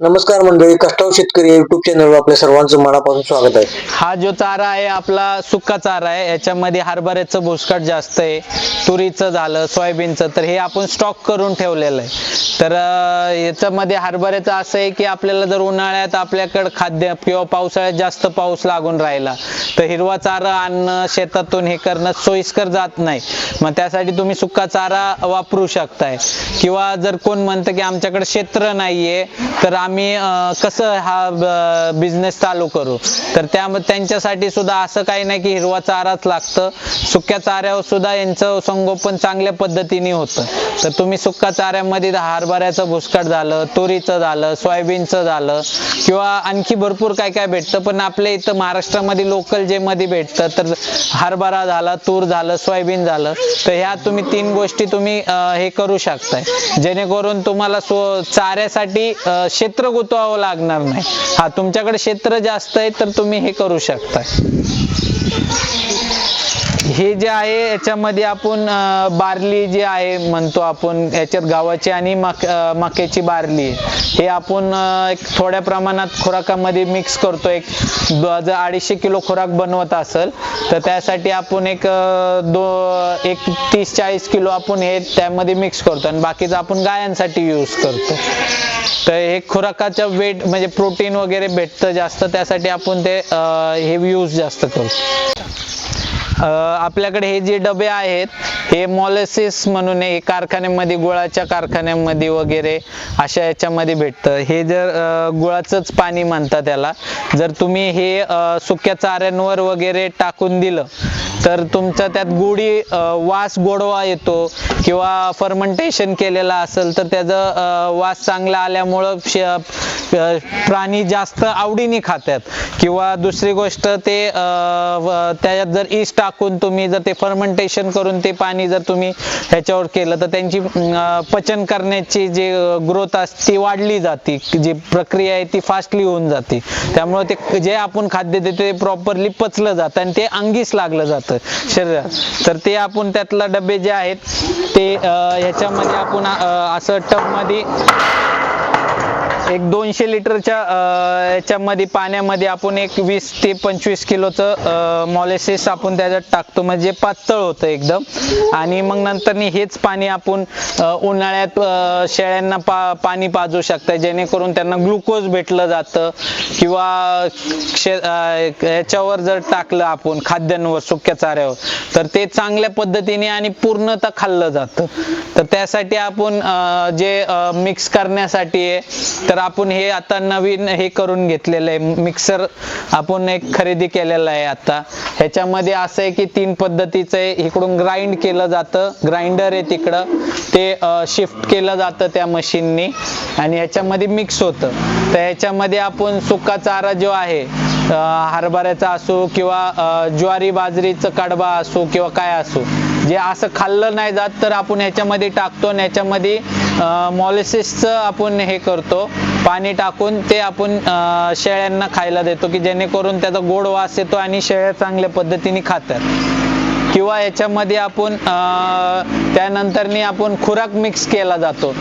नमस्कार मंडळी कष्टाव शेतकरी युट्यूब चॅनलवर आपल्या सर्वांचं मनापासून स्वागत आहे. हा जो चारा आहे आपला सुका चारा आहे याच्यामध्ये हरभऱ्याचं भुसकट जास्त आहे तुरीचं झालं सोयाबीनचं तर हे आपण स्टॉक करून ठेवलेलं आहे. तर याच्यामध्ये हरभऱ्याचं असं आहे की आपल्याला जर उन्हाळ्यात आपल्याकडं खाद्य किंवा पावसाळ्यात जास्त पाऊस लागून राहिला तर हिरवा चारा आणणं शेतातून हे करणं सोयीस्कर जात नाही. मग त्यासाठी तुम्ही सुका चारा वापरू शकताय. किंवा जर कोण म्हणतं की आमच्याकडे क्षेत्र नाहीये तर आम्ही कसं हा बिझनेस चालू करू? तर त्या त्यांच्यासाठी सुद्धा असं काही नाही की हिरवा चाराच लागतं. सुक्या चाऱ्यावर सुद्धा यांचं संगोपन चांगल्या पद्धतीने होतं. तर तुम्ही सुक्या चाऱ्यामध्ये हरभऱ्याचं भुसकट झालं तुरीचं झालं सोयाबीनचं झालं किंवा आणखी भरपूर काय काय भेटतं. पण आपल्या इथं महाराष्ट्रामध्ये लोकल जे मध्ये भेटतं तर हरभरा झाला तूर झालं सोयाबीन झालं तर ह्या तुम्ही तीन गोष्टी तुम्ही हे करू शकताय. जेणेकरून तुम्हाला चाऱ्यासाठी शेत क्षेत्र गुतवावं लागणार नाही. हा तुमच्याकडे क्षेत्र जास्त आहे तर तुम्ही हे करू शकताय. हे जे आहे याच्यामध्ये आपण बार्ली जे आहे म्हणतो आपण याच्यात गावाची आणि मक मक्याची बार्ली. हे आपण एक थोड्या प्रमाणात खुराकामध्ये मिक्स करतो. एक जर अडीचशे किलो खुराक बनवत असेल तर त्यासाठी आपण एक दो एक तीस चाळीस किलो आपण हे त्यामध्ये मिक्स करतो. आणि बाकीचं आपण गायांसाठी यूज करतो. तर हे खुराकाचं वेट म्हणजे प्रोटीन वगैरे भेटतं जास्त. त्यासाठी आपण ते हे यूज जास्त करतो. आपल्याकडे हे जे डबे आहेत हे मॉलेसिस म्हणून आहे. हे कारखान्यामध्ये गुळाच्या कारखान्यामध्ये वगैरे अशा याच्यामध्ये भेटतं हे जर गुळाचंच पाणी म्हणतात त्याला जर तुम्ही हे सुक्या चाऱ्यांवर वगैरे टाकून दिलं तर तुमचा त्यात गोडी वास गोडवा येतो किंवा फर्मेंटेशन केलेलं असेल तर त्याचं वास चांगला आल्यामुळं श- प्राणी जास्त आवडीने खातात किंवा दुसरी गोष्ट ते त्याच्यात जर ईस्ट टाकून तुम्ही जर ते फर्मेंटेशन करून ते पाणी जर तुम्ही ह्याच्यावर केलं तर त्यांची पचन करण्याची जी ग्रोथ असते ती वाढली जाते. जी प्रक्रिया आहे ती फास्टली होऊन जाते. त्यामुळे ते जे आपण खाद्य देतो ते प्रॉपरली पचलं जातं आणि ते अंगीच लागलं जातं. शरीरात. तर ते आपण त्यातला डबे जे आहेत ते अं, ह्याच्यामध्ये आपण असं टबमध्ये एक दोनशे लिटरच्या याच्यामध्ये पाण्यामध्ये आपण एक वीस ते पंचवीस किलोचं मॉलेसिस आपण त्याच्यात टाकतो. म्हणजे पातळ होतं एकदम. आणि मग नंतर हेच पाणी आपण उन्हाळ्यात शेळ्यांना पा पाणी पाजू शकता. जेणेकरून त्यांना ग्लुकोज भेटलं जातं. किंवा शे याच्यावर जर टाकलं आपण खाद्यांवर सुक्या चाऱ्यावर तर ते चांगल्या पद्धतीने आणि पूर्णतः खाल्लं जातं. तर त्यासाठी आपण जे मिक्स करण्यासाठी आहे तर आपण हे आता नवीन हे करून घेतलेलं आहे. मिक्सर आपण एक खरेदी केलेला आहे आता. ह्याच्यामध्ये असं आहे की तीन पद्धतीचं आहे. इकडून ग्राइंड केलं जातं. ग्राइंडर आहे तिकडं. ते शिफ्ट केलं जातं त्या मशीननी आणि ह्याच्यामध्ये मिक्स होतं. तर ह्याच्यामध्ये आपण सुका चारा जो आहे हरभऱ्याचा असो किंवा ज्वारी बाजरीचं कडबा असो किंवा काय असो जे असं खाल्लं नाही जात तर आपण ह्याच्यामध्ये टाकतो आणि ह्याच्यामध्ये मॉलिसिसचं आपण हे करतो. पाणी टाकून ते आपण शेळ्यांना खायला देतो की जेणेकरून त्याचा गोड वास येतो आणि शेळ्या चांगल्या पद्धतीने खातात. किंवा याच्यामध्ये आपण त्यानंतरने त्यानंतरनी आपण खुराक मिक्स केला जातो.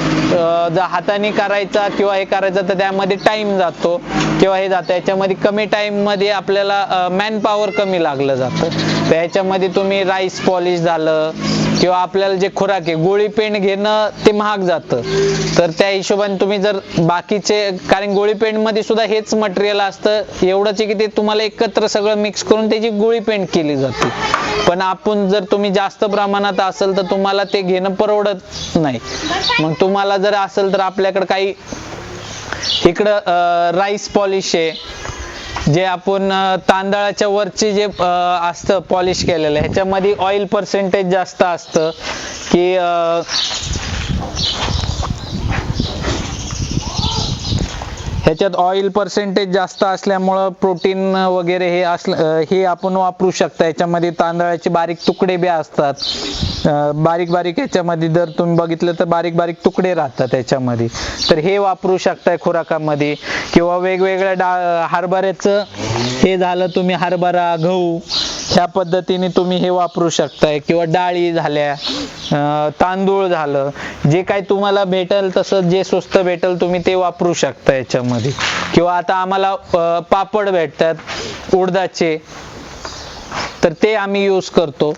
जर हाताने करायचा किंवा हे करायचं तर त्यामध्ये टाइम जातो किंवा हे जातं. याच्यामध्ये कमी टाईममध्ये आपल्याला मॅन पॉवर कमी लागलं जातं. तर याच्यामध्ये तुम्ही राईस पॉलिश झालं किंवा आपल्याला जे खुराक आहे गोळी पेंड घेणं ते महाग जातं. तर त्या हिशोबाने तुम्ही जर बाकीचे कारण गोळी पेंडमध्ये सुद्धा हेच मटेरियल असतं एवढंच आहे की ते तुम्हाला एकत्र सगळं मिक्स करून त्याची गोळी पेंड केली जाते. पण आपण जर तुम्ही जास्त प्रमाणात असेल तर तुम्हाला ते घेणं परवडत नाही. मग तुम्हाला जर असेल तर आपल्याकडे काही इकडं राईस पॉलिश आहे जे आपण तांदळाच्या वरचे जे असतं पॉलिश केलेलं ह्याच्यामध्ये ऑइल पर्सेंटेज जास्त असतं की ह्याच्यात ऑइल पर्सेंटेज जास्त असल्यामुळं प्रोटीन वगैरे हे असलं हे आपण वापरू शकता. याच्यामध्ये तांदळाचे बारीक तुकडे बी असतात. बारीक बारीक याच्यामध्ये जर तुम्ही बघितलं तर बारीक बारीक तुकडे राहतात याच्यामध्ये तर हे वापरू शकताय खुराकामध्ये. किंवा वेगवेगळ्या डाळ हरभऱ्याचं हे झालं तुम्ही हरभरा गहू ह्या पद्धतीने तुम्ही हे वापरू शकताय. किंवा डाळी झाल्या. तांदूळ झालं. जे काही तुम्हाला भेटेल तसं जे स्वस्त भेटेल तुम्ही ते वापरू शकता याच्यामध्ये. किंवा आता आम्हाला पापड भेटतात उडदाचे. तर ते आम्ही यूज करतो.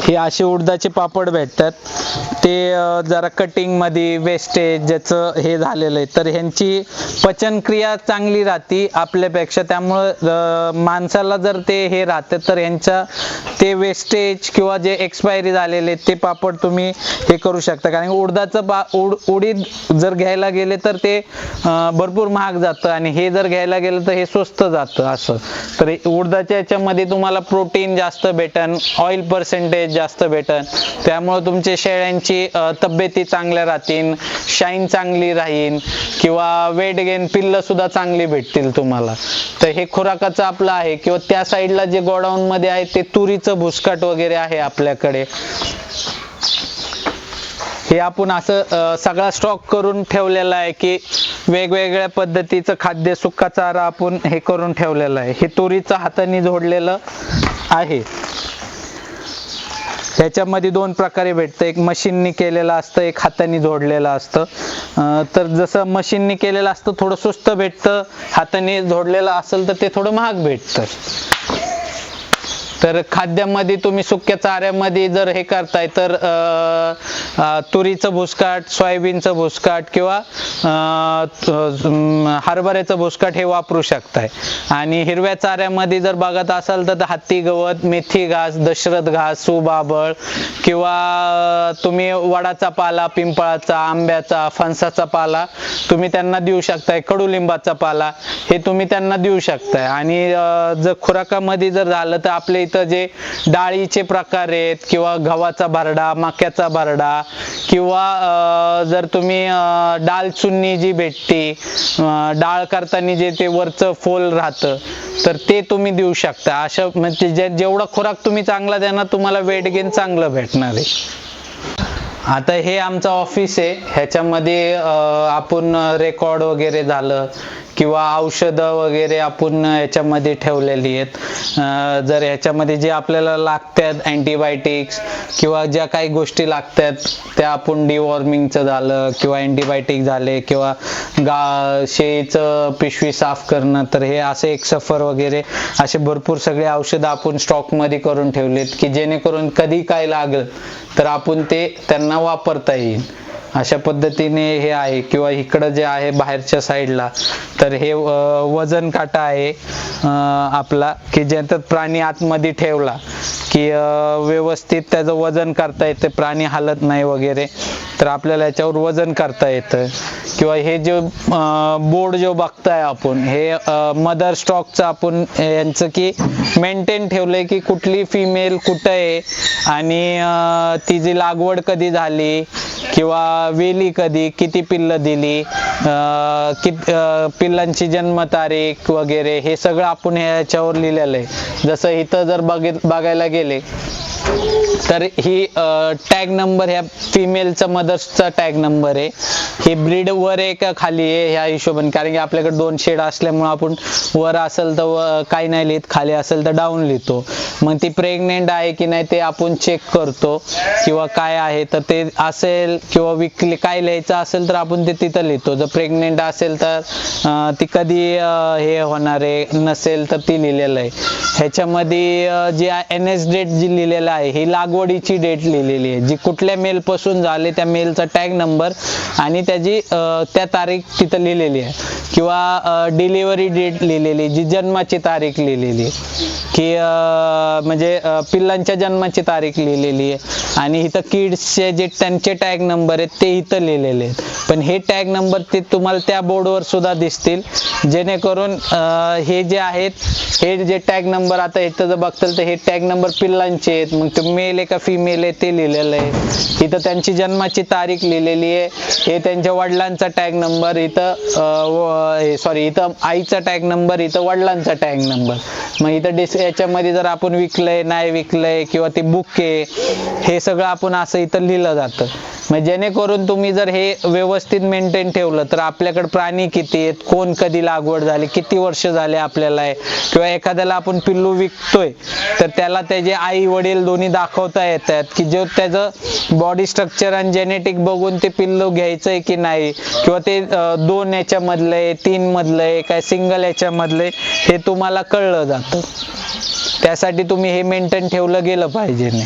हे असे उडदाचे पापड भेटतात. ते जरा कटिंगमध्ये वेस्टेज ज्याचं हे झालेलं आहे. तर ह्यांची पचनक्रिया चांगली राहते आपल्यापेक्षा. त्यामुळं माणसाला जर ते हे राहतं तर ह्यांच्या ते वेस्टेज किंवा जे एक्सपायरी झालेले ते पापड तुम्ही हे करू शकता. कारण उडदाचं पा उड उडीद जर घ्यायला गेले तर ते भरपूर महाग जातं. आणि हे जर घ्यायला गेलं तर हे स्वस्त जातं असं. तर उडदाच्या याच्यामध्ये तुम्हाला प्रोटीन जास्त भेटन ऑइल पर्सेंटेज जास्त भेटन. त्यामुळे तुमचे शेळ्यांची तब्येती चांगल्या राहतील शाईन चांगली राहील किंवा वेट गेन पिल्ल सुद्धा चांगली भेटतील तुम्हाला. तर हे खुराकाचं आपलं आहे किंवा त्या साईडला जे गोडाऊन मध्ये आहे ते तुरीचं भुसकट वगैरे आहे आपल्याकडे. हे आपण असं सगळा स्टॉक करून ठेवलेला आहे की वेगवेगळ्या पद्धतीचं खाद्य सुक्का चारा आपण हे करून ठेवलेलं आहे. हे तुरीचं हाताने जोडलेलं आहे. ह्याच्यामध्ये दोन प्रकारे भेटतं. एक मशीननी केलेलं असतं एक हाताने जोडलेलं असतं. तर जसं मशीननी केलेलं असतं थोडं स्वस्त भेटतं. हाताने जोडलेलं असेल तर ते थोडं महाग भेटतं. तर खाद्यामध्ये तुम्ही सुक्या चाऱ्यामध्ये जर हे करताय तर तुरीचं भुसकाट सोयाबीनचं भुसकाट किंवा हरभऱ्याचं भुसकाट हे वापरू शकताय. आणि हिरव्या चाऱ्यामध्ये जर बघत असाल तर हत्ती गवत मेथी घास दशरथ घास सुबाबळ किंवा तुम्ही वडाचा पाला पिंपळाचा आंब्याचा फणसाचा पाला तुम्ही त्यांना देऊ शकताय. कडुलिंबाचा पाला हे तुम्ही त्यांना देऊ शकताय. आणि जर खुराकामध्ये जर झालं तर आपल्या इथं जे डाळीचे प्रकार आहेत किंवा गव्हाचा भरडा मक्याचा भरडा किंवा जर तुम्ही डाळ चुन्नी जी भेटते डाळ करताना जे ते वरचं फोल राहतं तर ते तुम्ही देऊ शकता. अशा म्हणजे जे- जेवढा खुराक तुम्ही चांगला देणार तुम्हाला वेट गेन चांगलं भेटणार आहे. आता हे आमचं ऑफिस आहे. ह्याच्यामध्ये आपण रेकॉर्ड वगैरे झालं किंवा औषधं वगैरे आपण ह्याच्यामध्ये ठेवलेली आहेत. जर ह्याच्यामध्ये जे आपल्याला लागतात अँटीबायोटिक्स किंवा ज्या काही गोष्टी लागतात त्या आपण डिवॉर्मिंगचं झालं किंवा अँटीबायोटिक झाले किंवा गा शेळीचं पिशवी साफ करणं तर हे असे एक सफर वगैरे असे भरपूर सगळे औषधं आपण स्टॉकमध्ये करून ठेवलेत की जेणेकरून कधी काय लागलं तर आपण ते त्यांना वापरता येईल. अशा पद्धतीने हे आहे किंवा इकडं जे आहे बाहेरच्या साईडला तर हे वजन काटा आहे आपला की ज्याच्यात प्राणी आतमध्ये ठेवला की व्यवस्थित त्याचं वजन करता येते प्राणी हालत नाही वगैरे. तर आपल्याला याच्यावर वजन करता येतं. किंवा हे जे बोर्ड जो बघताय आपण हे मदर स्टॉकचं आपण यांचं की मेंटेन ठेवलंय की कुठली फिमेल कुठं आहे आणि तिची लागवड कधी झाली किंवा वेली कधी किती पिल्लं दिली अं, कित पिल्लांची जन्मतारीख वगैरे हे सगळं आपण ह्याच्यावर लिहिलेलं आहे. जसं इथं जर बघित बघायला गेले तर ही टॅग नंबर ह्या फिमेलचा मदर्सचा टॅग नंबर आहे. ही ब्रीड वर आहे का खाली आहे ह्या हिशोबाने कारण की आपल्याकडे दोन शेड असल्यामुळे आपण वर असेल तर काही नाही लिहित खाली असेल तर डाऊन लिहितो. मग ती प्रेग्नेंट आहे की नाही ते आपण चेक करतो किंवा काय आहे तर ते असेल किंवा विकली काय लिहायचं असेल तर आपण ते तिथं लिहितो. जर प्रेग्नेंट असेल तर ती कधी हे होणार आहे नसेल तर ती लिहिलेलं आहे. ह्याच्यामध्ये जे जी एन एस डेट जी लिहिलेलं आहे ही लागवडीची डेट लिहिलेली आहे. जी कुठल्या मेल पासून झाले त्या मेलचा टॅग नंबर आणि त्याची त्या तारीख तिथं लिहिलेली आहे. किंवा डिलिव्हरी डेट लिहिलेली जी जन्माची तारीख लिहिलेली आहे. की म्हणजे पिल्लांच्या जन्माची तारीख लिहिलेली आहे. आणि इथं किड्सचे जे त्यांचे टॅग नंबर आहेत ते इथं लिहिलेले आहेत. पण हे टॅग नंबर ते तुम्हाला त्या बोर्डवर सुद्धा दिसतील. जेणेकरून हे जे आहेत हे जे टॅग नंबर आता इथं जर बघताल तर हे टॅग नंबर पिल्लांचे आहेत. मग ते मेल आहे का फिमेल आहे ते लिहिलेलं आहे. इथं त्यांची जन्माची तारीख लिहिलेली आहे. हे त्यांच्या वडिलांचा टॅग नंबर इथं सॉरी इथं आईचा टॅग नंबर इथं वडिलांचा टॅग नंबर मग इथं डिस याच्यामध्ये जर आपण विकलंय नाही विकलंय किंवा ते बुक आहे हे सगळं आपण असं इथं लिहिलं जातं. मग जेणेकरून तुम्ही जर हे व्यवस्थित मेंटेन ठेवलं तर आपल्याकडे प्राणी किती आहेत कोण कधी लागवड झाली किती वर्ष झाले आपल्याला आहे किंवा एखाद्याला आपण पिल्लू विकतोय तर त्याला त्याचे आई वडील दोन्ही दाखवता येतात की जो त्याचं बॉडी स्ट्रक्चर आणि जेनेटिक बघून ते पिल्लू घ्यायचंय की नाही किंवा ते दोन याच्यामधलं आहे तीन मधलं आहे काय सिंगल याच्यामधलं आहे हे तुम्हाला कळलं जातं. त्यासाठी तुम्ही हे मेंटेन ठेवलं गेलं पाहिजे. नाही